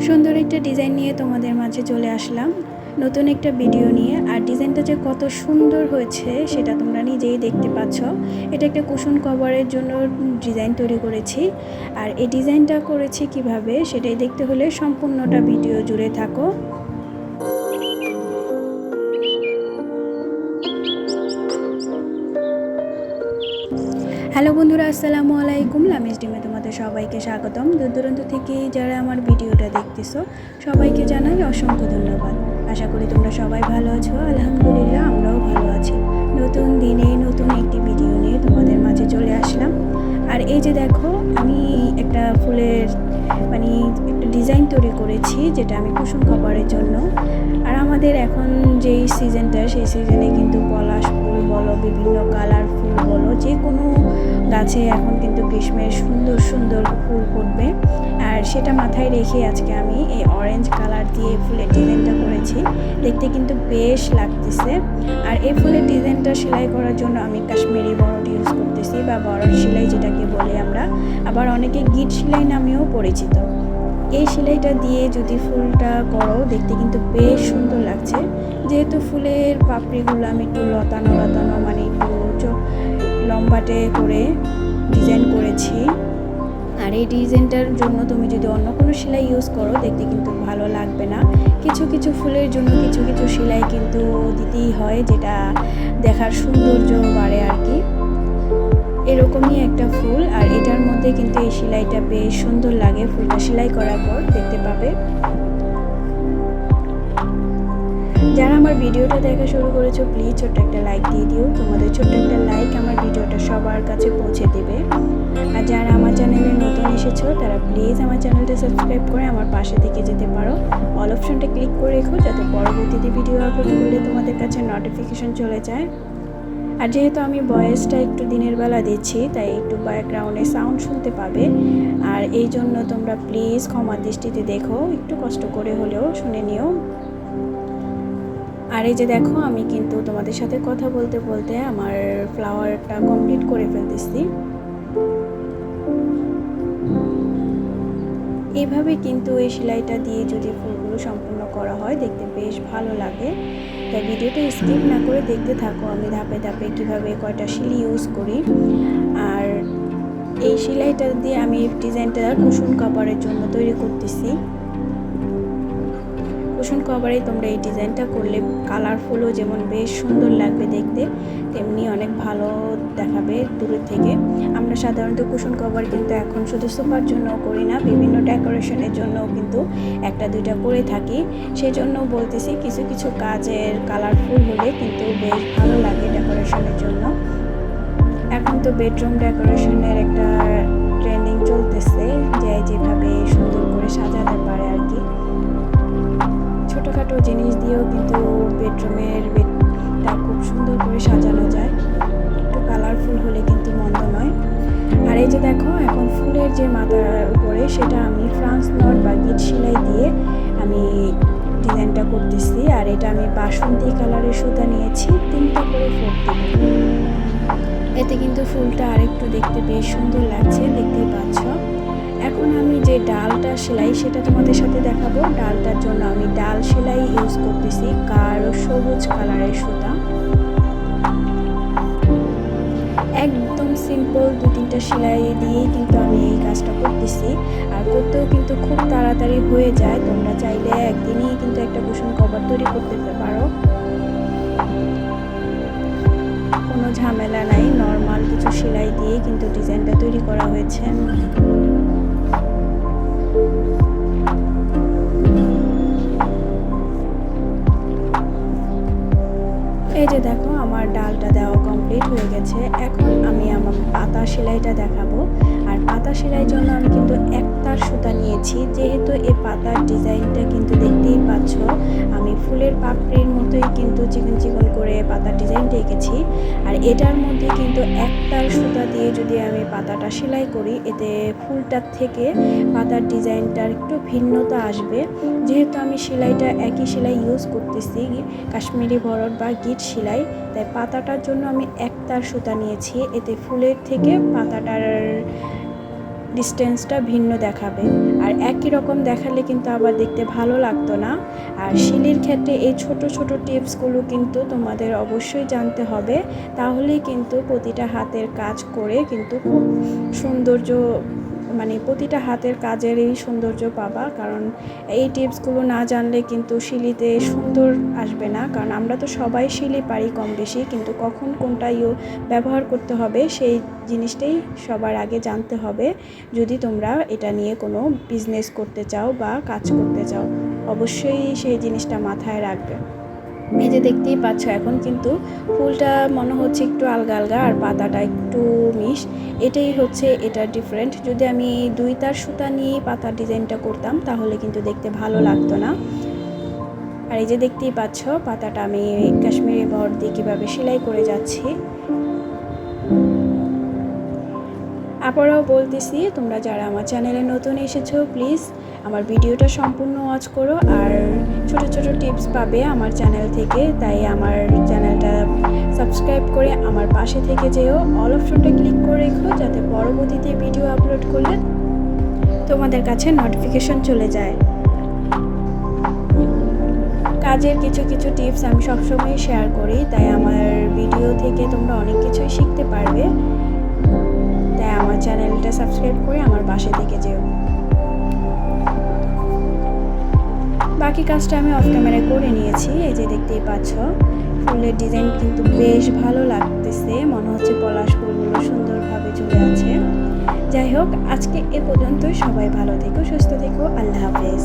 সুন্দর একটা ডিজাইন নিয়ে তোমাদের মাঝে চলে আসলাম। নতুন একটা ভিডিও নিয়ে। আর ডিজাইনটা যে কত সুন্দর হয়েছে, সেটা তোমরা নিজেই দেখতে পাচ্ছ। এটা একটা কুশন কভারের জন্য ডিজাইন তৈরি করেছি। আর এই ডিজাইনটা করেছি কীভাবে, সেটাই দেখতে হলে সম্পূর্ণটা ভিডিও জুড়ে থাকো। হ্যালো বন্ধুরা, আসসালামু আলাইকুম। লামিজ ডিমে তোমাদের সবাইকে স্বাগতম। দূর দূরান্ত থেকে যারা আমার ভিডিওটা দেখতেছো, সবাইকে জানাই অসংখ্য ধন্যবাদ। আশা করি তোমরা সবাই ভালো আছো। আলহামদুলিল্লাহ, আমরাও ভালো আছি। নতুন দিনে নতুন একটি ভিডিও নিয়ে তোমাদের মাঝে চলে আসলাম। আর এই যে দেখো, আমি একটা ফুলের মানে একটা ডিজাইন তৈরি করেছি, যেটা আমি কুসুম খাবারের জন্য। আর আমাদের এখন যেই সিজনটা সেই সিজনে কিন্তু পলাশ ফুল বলো, বিভিন্ন কালার ফুল বলো যে কোনো গাছে এখন কিন্তু গ্রীষ্মের সুন্দর সুন্দর ফুল ফুটবে। আর সেটা মাথায় রেখে আজকে আমি এই অরেঞ্জ কালার দিয়ে ফুলের ডিজাইনটা করেছি। দেখতে কিন্তু বেশ লাগতেছে। আর এই ফুলের ডিজাইনটা সেলাই করার জন্য আমি কাশ্মীরি বরড ইউজ করতেছি বা বরড সেলাই যেটাকে বলি আমরা। আবার অনেকে গিট সেলাই নামেও পরিচিত। এই সেলাইটা দিয়ে যদি ফুলটা করো, দেখতে কিন্তু বেশ সুন্দর লাগছে। যেহেতু ফুলের পাপড়িগুলো আমি একটু লতানো লতানো মানে একটু লম্বাটে করে ডিজাইন করেছি। আর এই ডিজাইনটার জন্য তুমি যদি অন্য কোনো সেলাই ইউজ করো, দেখতে কিন্তু ভালো লাগবে না। কিছু কিছু ফুলের জন্য কিছু কিছু সেলাই কিন্তু দিতেই হয়, যেটা দেখার সৌন্দর্য বাড়ে আর কি। এরকমই একটা ফুল, আর এটার মধ্যে কিন্তু এই সেলাইটা বেশ সুন্দর লাগে। ফুলটা সেলাই করার পর দেখতে পাবে। যারা আমার ভিডিওটা দেখা শুরু করেছ প্লিজ ছোট্ট একটা লাইক দিয়ে দিও। তোমাদের ছোট্ট একটা লাইক আমার ভিডিওটা সবার কাছে পৌঁছে দেবে। আর যারা আমার চ্যানেলে নতুন এসেছ, তারা প্লিজ আমার চ্যানেলটা সাবস্ক্রাইব করে আমার পাশে থেকে যেতে পারো। অল অপশনটা ক্লিক করে রেখো, যাতে পরবর্তীতে ভিডিও আপলোড করলে তোমাদের কাছে নোটিফিকেশন চলে যায়। আর যেহেতু আমি ভয়েসটা একটু দিনের বেলা দিচ্ছি, তাই একটু ব্যাকগ্রাউন্ডে সাউন্ড শুনতে পাবে। আর এই জন্য তোমরা প্লিজ ক্ষমা দৃষ্টিতে দেখো, একটু কষ্ট করে হলেও শুনে নিও। আর এই যে দেখো, আমি কিন্তু তোমাদের সাথে কথা বলতে বলতে আমার ফ্লাওয়ারটা কমপ্লিট করে ফেলতেছি। এভাবে কিন্তু এই সেলাইটা দিয়ে যদি ফুলগুলো সম্পূর্ণ করা হয়, দেখতে বেশ ভালো লাগে। তাই ভিডিওটা স্কিপ না করে দেখতে থাকো, আমি ধাপে ধাপে কীভাবে কয়টা শিলি ইউজ করি। আর এই সেলাইটা দিয়ে আমি ডিজাইনটা কুসুম কাপড়ের জন্য তৈরি করতেছি। কুশন কভারে তোমরা এই ডিজাইনটা করলে কালারফুলও যেমন বেশ সুন্দর লাগবে দেখতে, তেমনি অনেক ভালো দেখাবে দূরের থেকে। আমরা সাধারণত কুশন কভার কিন্তু এখন শুধু সোফার জন্য করি না, বিভিন্ন ডেকোরেশনের জন্য কিন্তু একটা দুইটা করে থাকি। সেই জন্য বলতেছি কিছু কিছু কাজের কালারফুল হলে কিন্তু বেশ ভালো লাগে ডেকোরেশনের জন্য। এখন তো বেডরুম ডেকোরেশনের একটা ট্রেন্ডিং চলতেছে, যে যেভাবে সুন্দর করে সাজাতে পারে আর বেডরুমের বেডটা খুব সুন্দর করে সাজানো যায়। একটু কালারফুল হলে কিন্তু মন্দ নয়। আর এই যে দেখো, এখন ফুলের যে মাথার উপরে, সেটা আমি ফ্রান্স নট বা গিট সেলাই দিয়ে আমি ডিজাইনটা করতেছি। আর এটা আমি বাসন্তী কালারের সুতা নিয়েছি, তিনটা করে দেব এতে কিন্তু ফুলটা আরেকটু দেখতে বেশ সুন্দর লাগছে। সেলাই সেটা তোমাদের সাথে দেখাবো। ডালটার জন্য আমি ডাল সেলাই ইউজ করতেছি। গাঢ় সবুজ কালারের সুতা। একদম সিম্পল দু তিনটা সেলাই দিয়েই কিন্তু আমি এই কাজটা করতেছি। আর করতেও কিন্তু খুব তাড়াতাড়ি হয়ে যায়। তোমরা চাইলে একদিনই কিন্তু একটা কুসুম কভার তৈরি করতে পারো। কোনো ঝামেলা নাই। নর্মাল কিছু সেলাই দিয়ে কিন্তু ডিজাইনটা তৈরি করা হয়েছে। এই যে দেখো, আমার ডালটা দেওয়া কমপ্লিট হয়ে গেছে। এখন আমি আমার পাতা সেলাইটা দেখাবো। আর পাতা সেলাইয়ের জন্য আমি কিন্তু একতার সুতা নিয়েছি। যেহেতু এই পাতার ডিজাইনটা কিন্তু দেখতেই পাচ্ছ, আমি ফুলের পাপড়ির কিন্তু চিকন চিকন করে পাতার ডিজাইনটা এঁকেছি। আর এটার মধ্যে কিন্তু একতার সুতা দিয়ে যদি আমি পাতাটা সেলাই করি, এতে ফুলটার থেকে পাতার ডিজাইনটার একটু ভিন্নতা আসবে। যেহেতু আমি সেলাইটা একই সেলাই ইউজ করতেছি, কাশ্মীরি বরড বা গিট সেলাই, তাই পাতাটার জন্য আমি একতার সুতা নিয়েছি। এতে ফুলের থেকে পাতাটার ডিস্টেন্সটা ভিন্ন দেখাবে। আর একই রকম দেখালে কিন্তু আবার দেখতে ভালো লাগতো না। আর শিলির ক্ষেত্রে এই ছোট ছোট টিপসগুলো কিন্তু তোমাদের অবশ্যই জানতে হবে। তাহলেই কিন্তু প্রতিটা হাতের কাজ করে কিন্তু খুব সৌন্দর্য মানে প্রতিটা হাতের কাজের এই সৌন্দর্য পাবা, কারণ এই টিপসগুলো না জানলে কিন্তু শিলিতে সুন্দর আসবে না। কারণ আমরা তো সবাই শিলি পারি কম বেশি কিন্তু কখন কোনটা ইউ ব্যবহার করতে হবে সেই জিনিসটাই সবার আগে জানতে হবে, যদি তোমরা এটা নিয়ে কোনো বিজনেস করতে চাও বা কাজ করতে চাও। অবশ্যই সেই জিনিসটা মাথায় রাখবে। যে দেখতেই পাচ্ছ, এখন কিন্তু ফুলটা মনে হচ্ছে একটু আলগা আলগা আর পাতাটা একটু মিশ। এটাই হচ্ছে, এটা ডিফারেন্ট যদি আমি দুই তার সুতা নিয়ে পাতার ডিজাইনটা করতাম, তাহলে কিন্তু দেখতে ভালো লাগতো না। আর এই যে দেখতেই পাচ্ছ, পাতাটা আমি কাশ্মীরি বর দিয়ে কীভাবে সেলাই করে যাচ্ছি। আবারও বলতেছি, তোমরা যারা আমার চ্যানেলে নতুন এসেছ, প্লিজ আমার ভিডিওটা সম্পূর্ণ ওয়াচ করো। আর ছোট ছোট টিপস পাবে আমার চ্যানেল থেকে, তাই আমার চ্যানেলটা সাবস্ক্রাইব করে আমার পাশে থেকে যেও। অল অপশনটা ক্লিক করে রেখো, যাতে পরবর্তীতে ভিডিও আপলোড করলে তোমাদের কাছে নোটিফিকেশন চলে যায়। কাজের কিছু কিছু টিপস আমি সবসময় শেয়ার করি, তাই আমার ভিডিও থেকে তোমরা অনেক কিছুই শিখতে পারবে। আমার চ্যানেলটা সাবস্ক্রাইব করে আমার পাশে থেকে যেও। বাকি কাজটা আমি অফ ক্যামেরায় করে নিয়েছি, এই যে দেখতেই পাচ্ছ, ফুলের ডিজাইন কিন্তু বেশ ভালো লাগতেছে, মনে হচ্ছে পলাশ ফুলগুলো সুন্দরভাবে চলে আছে। যাই হোক, আজকে এ পর্যন্তই, সবাই ভালো থেকো, সুস্থ থেকো, আল্লাহ হাফেজ।